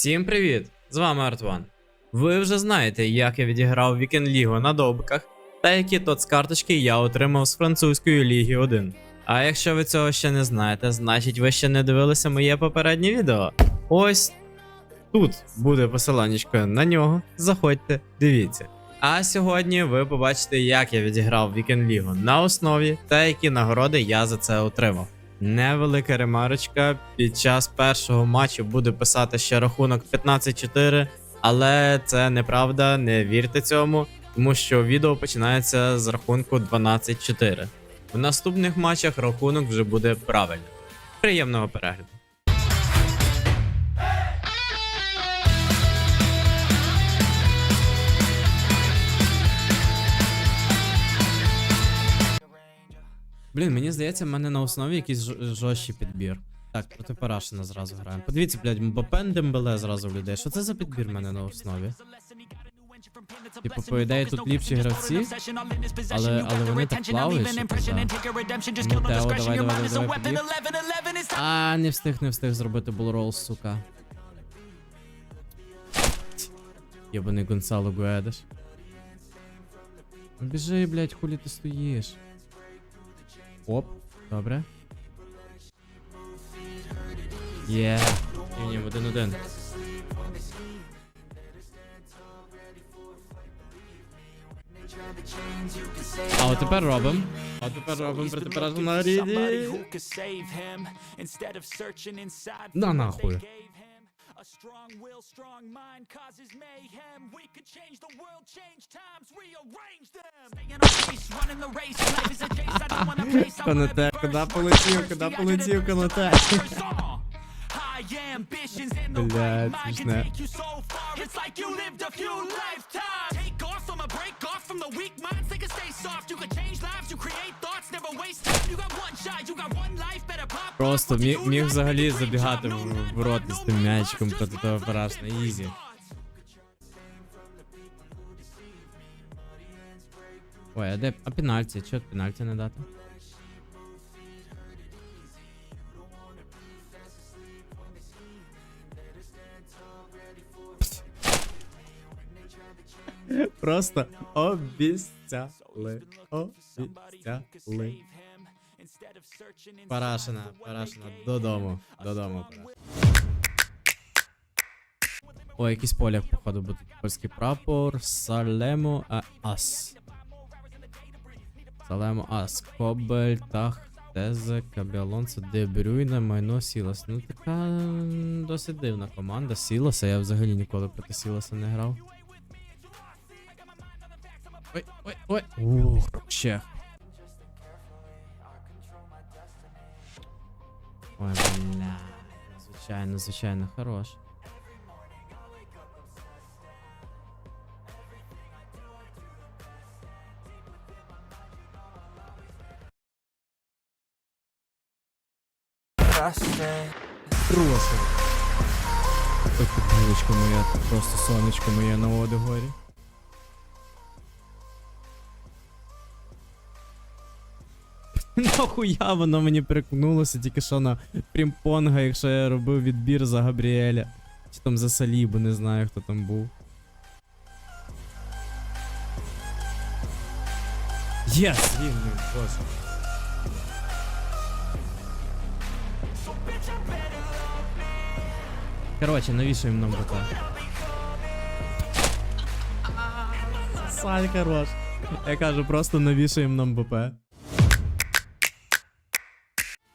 Всім привіт! З вами Артван. Ви вже знаєте, як я відіграв Вікенд Лігу на довбиках, та які тот з карточки я отримав з французької ліги 1. А якщо ви цього ще не знаєте, значить ви ще не дивилися моє попереднє відео. Ось тут буде посиланнячко на нього. Заходьте, дивіться. А сьогодні ви побачите, як я відіграв Вікенд Лігу на основі та які нагороди я за це отримав. Невелика ремарочка. Під час першого матчу буде писати ще рахунок 15-4, але це неправда, не вірте цьому, тому що відео починається з рахунку 12-4. В наступних матчах рахунок вже буде правильним. Приємного перегляду. Блін, мені здається, в мене на основі якийсь жо- жорсткий підбір. Так, проти Парашина зразу граємо. Подивіться, блядь, Мбапен Дембеле зразу в людей. Що це за підбір в мене на основі? Типу, по ідеї, тут ліпші гравці, але, але вони так плавають, Тео, давай, давай, давай, давай, побіг. А, не встиг, не встиг зробити булрол, сука. Єбаний Гонсало Гуедеш. Біжи, блядь, хулі ти стоїш. Оп, добре. Є. Ні, ні, в один-один. А от тепер робимо. А тепер робимо проти Парашина Ріді. На нахуй. A strong will, strong mind causes mayhem. We could change the world, change times, rearrange them. Staying on pace, running the race. Life is a chase. I don't wanna face. I wanna Канате, be куда first. полетів, First, куда the полетів, identity Канате? first. High ambitions in the Блядь, right mind can смішне. take you so far. It's like you lived a few lifetimes. Просто міг, міг взагалі забігати в, рот з тим м'ячиком проти того Парашна. Ізі. Ой, а де а пенальті? Чого пенальті не дати? Просто обіцяли. Обіцяли. Парашина, Парашина, додому. Додому. О, якийсь поляк, походу, буде польський прапор. Салемо а, Ас. Салемо Ас. Кобель, Тах, Тезе, Кабіалонсо, Дебрюйне, Майно, Сілас. Ну така досить дивна команда. Сіласа, я взагалі ніколи проти Сіласа не грав. Ой, ой, ой. Ух, ще. Ой, бля. Звичайно, звичайно, хорош. Прошу. Ой, моя, просто сонечко моє на Одегорі. Нахуя воно мені прикнулося тільки що на прімпонга, якщо я робив відбір за Габріеля. Чи там за Салібу, не знаю хто там був. Єс! Вільний, боже. Короче, навішуємо нам БК. Саль хорош. Я кажу, просто навішуємо нам БП.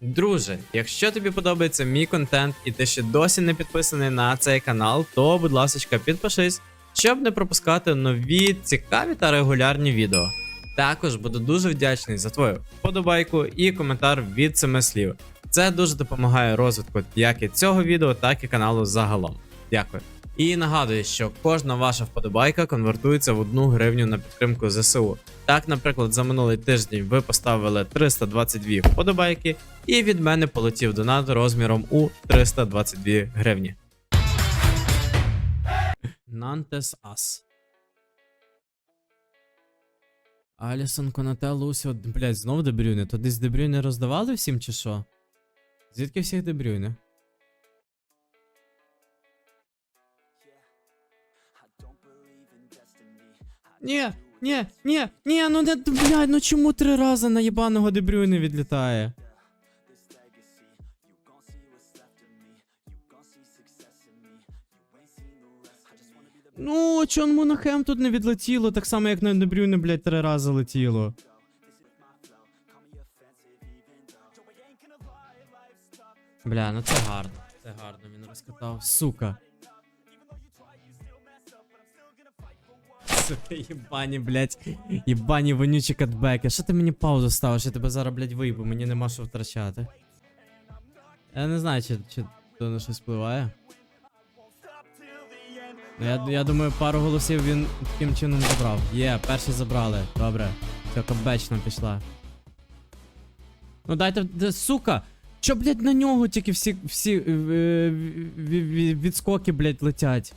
Друже, якщо тобі подобається мій контент і ти ще досі не підписаний на цей канал, то будь ласка, підпишись, щоб не пропускати нові цікаві та регулярні відео. Також буду дуже вдячний за твою вподобайку і коментар від семи слів. Це дуже допомагає розвитку як і цього відео, так і каналу загалом. Дякую. І нагадую, що кожна ваша вподобайка конвертується в одну гривню на підтримку ЗСУ. Так, наприклад, за минулий тиждень ви поставили 322 вподобайки, і від мене полетів донат розміром у 322 гривні. Нантес Ас. Алісон Конате Лусіо. Блять, знов Дебрюйне. То десь Дебрюйне роздавали всім чи що? Звідки всіх Дебрюйне? Ні, ні, ні, ні, ну не, блядь, ну чому три рази на єбаного Дебрю не відлітає? Ну, чон Монахем тут не відлетіло, так само, як на Дебрюне, блядь, три рази летіло. Бля, ну це гарно. Це гарно, він розкатав. Сука. Сука, єбані, блядь. Єбані вонючі катбеки. Що ти мені паузу ставиш? Я тебе зараз, блядь, виїбу, мені нема що втрачати. Я не знаю, чи, чи то на щось впливає. Я, я думаю, пару голосів він таким чином забрав. Є, перші забрали. Добре. Все, кабечна пішла. Ну дайте, сука! Чо, блядь, на нього тільки всі, всі е, ві- ві- відскоки, блядь, летять.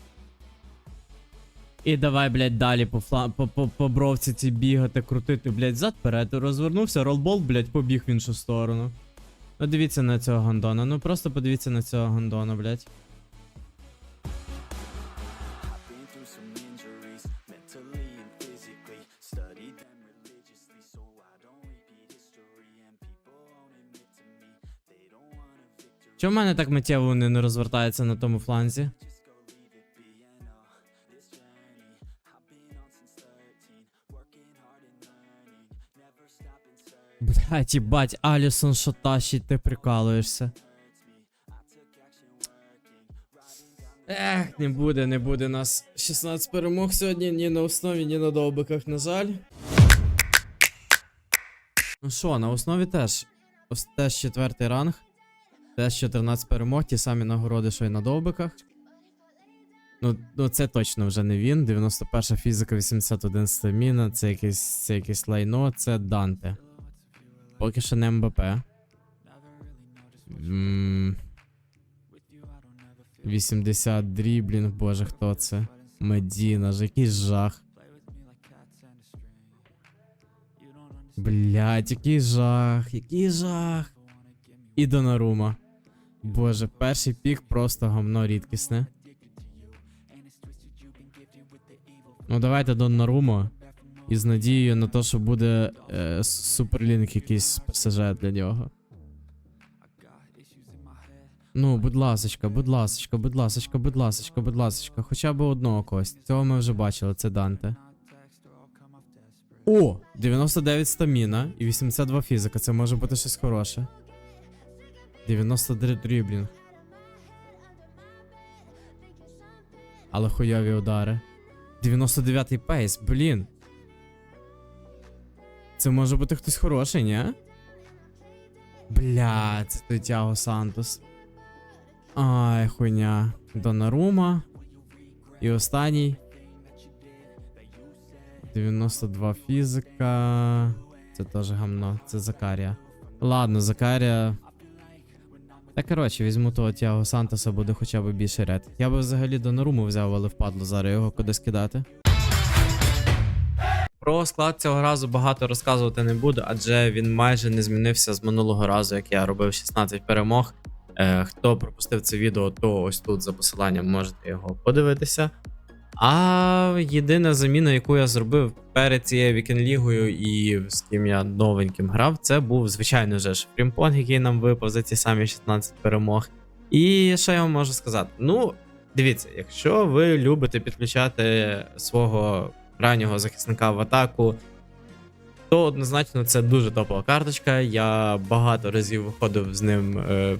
І давай, блядь, далі по, фла... по, по, по бровці ці бігати, крутити, блядь, зад вперед, розвернувся, ролбол, блядь, побіг в іншу сторону. Ну дивіться на цього гондона, ну просто подивіться на цього гондона, блядь. Чому в мене так миттєво вони не розвертаються на тому фланзі? Searching. Блядь, їбать, Алісон що тащить, ти прикалуєшся. Ех, не буде, не буде нас 16 перемог сьогодні ні на основі, ні на довбиках, на жаль. Ну що, на основі теж. Ось теж четвертий ранг. Теж 14 перемог, ті самі нагороди, що й на довбиках. Ну, ну це точно вже не він. 91 фізика, 81 стаміна, це якесь, це якесь лайно, це Данте. Поки що не МБП. М, 80 дріблінг, боже, хто це? Медіна ж, який жах. Блять, який жах, який жах. І Донарума. Боже, перший пік просто гамно рідкісне. Ну давайте Донарума. І з надією на те, що буде е, суперлінк якийсь ПСЖ для нього. Ну, будь ласочка, будь ласочка, будь ласочка, будь ласочка, будь ласочка, хоча б одного когось. Цього ми вже бачили, це Данте. О! 99 стаміна і 82 фізика. Це може бути щось хороше. 93 дріблінг. Але хуйові удари. 99 пейс, блін. Це може бути хтось хороший, ні? Бля, це той Тяго Сантос. Ай, хуйня. Донарума. І останній. 92 фізика. Це теж гамно. Це Закарія. Ладно, Закарія. Та коротше, візьму того Тіаго Сантоса, буде хоча б більше ред. Я би взагалі Донаруму взяв, але впадло зараз його кудись кидати. Про склад цього разу багато розказувати не буду, адже він майже не змінився з минулого разу, як я робив 16 перемог. Е, хто пропустив це відео, то ось тут за посиланням можете його подивитися. А єдина заміна, яку я зробив перед цією вікенд-лігою і з ким я новеньким грав, це був, звичайно вже ж Фрімпонг, який нам випав за ті самі 16 перемог. І що я вам можу сказати? Ну, дивіться, якщо ви любите підключати свого раннього захисника в атаку, то однозначно це дуже топова карточка. Я багато разів виходив з ним е,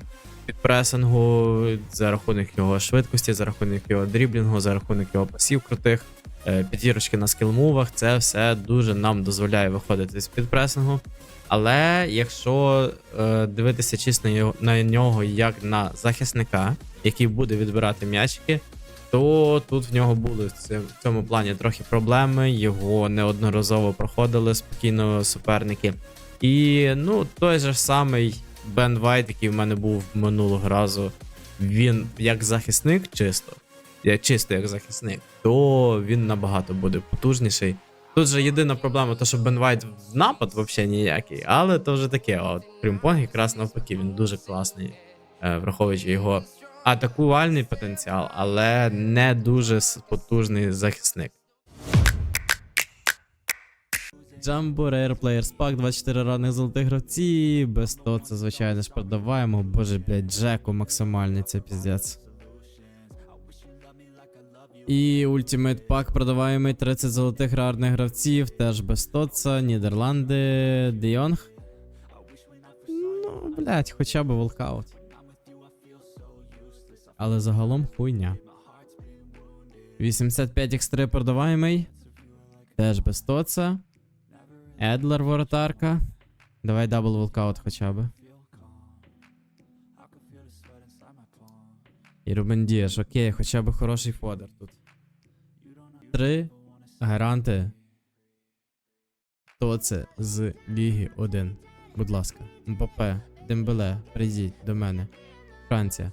під пресингу за рахунок його швидкості, за рахунок його дріблінгу, за рахунок його пасів крутих, е, підірочки на скілмувах. Це все дуже нам дозволяє виходити з підпресингу. Але якщо е, дивитися чисто на нього як на захисника, який буде відбирати м'ячики, то тут в нього були в цьому- плані трохи проблеми. Його неодноразово проходили спокійно суперники. І ну, той же самий Бен Вайт, який в мене був минулого разу, він як захисник чисто, як чисто як захисник, то він набагато буде потужніший. Тут же єдина проблема, то що Бен Вайт в напад взагалі ніякий, але то вже таке. От Прімпонг якраз навпаки, він дуже класний, е, враховуючи його атакувальний потенціал, але не дуже потужний захисник. Jumbo Rare Players Pack, 24 ранних золотих гравці. Без того це, звичайно ж, продаваємо. Боже, блядь, Джеку максимальний, це піздець. І Ultimate Pack продаваємо 30 золотих рарних гравців, теж без Тоца, Нідерланди, Дейонг. Ну, блядь, хоча б волкаут. Але загалом хуйня. 85 X3 продаваємий. Теж без Тоца. Едлер воротарка. Давай дабл волкаут хоча б. І Рубен Дієш, окей, хоча б хороший фодер тут. Три гаранти. Тоце з Ліги 1. Будь ласка. Мбапе, Дембеле, прийдіть до мене. Франція.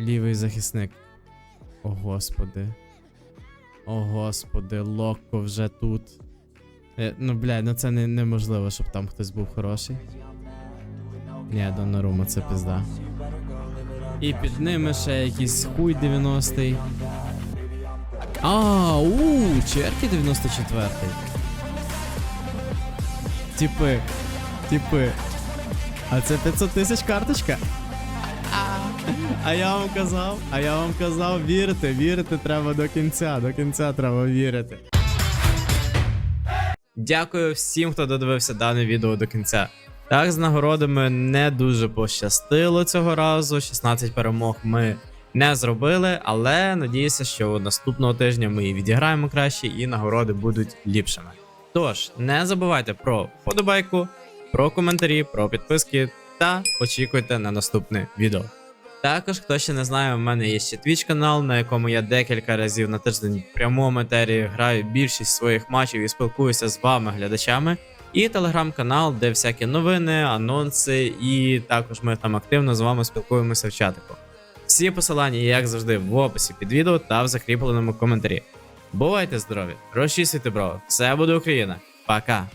Лівий захисник. О господи. О господи, Локко вже тут. Е, ну, блядь, ну це не, неможливо, щоб там хтось був хороший. Ні, Донорума, це пізда. І під ними ще якийсь хуй 90-й. А, у, черки 94-й. Типи, типи. А це 500 тисяч карточка? А я вам казав, а я вам казав, вірити, вірити треба до кінця, до кінця треба вірити. Дякую всім, хто додивився дане відео до кінця. Так, з нагородами не дуже пощастило цього разу. 16 перемог ми не зробили, але надіюся, що наступного тижня ми її відіграємо краще і нагороди будуть ліпшими. Тож, не забувайте про вподобайку, про коментарі, про підписки та очікуйте на наступне відео. Також, хто ще не знає, у мене є ще Twitch канал, на якому я декілька разів на тиждень в прямому етері граю більшість своїх матчів і спілкуюся з вами, глядачами. І телеграм-канал, де всякі новини, анонси, і також ми там активно з вами спілкуємося в чатику. Всі посилання, як завжди, в описі під відео та в закріпленому коментарі. Бувайте здорові, розчісуйте брови, все буде Україна. Пока!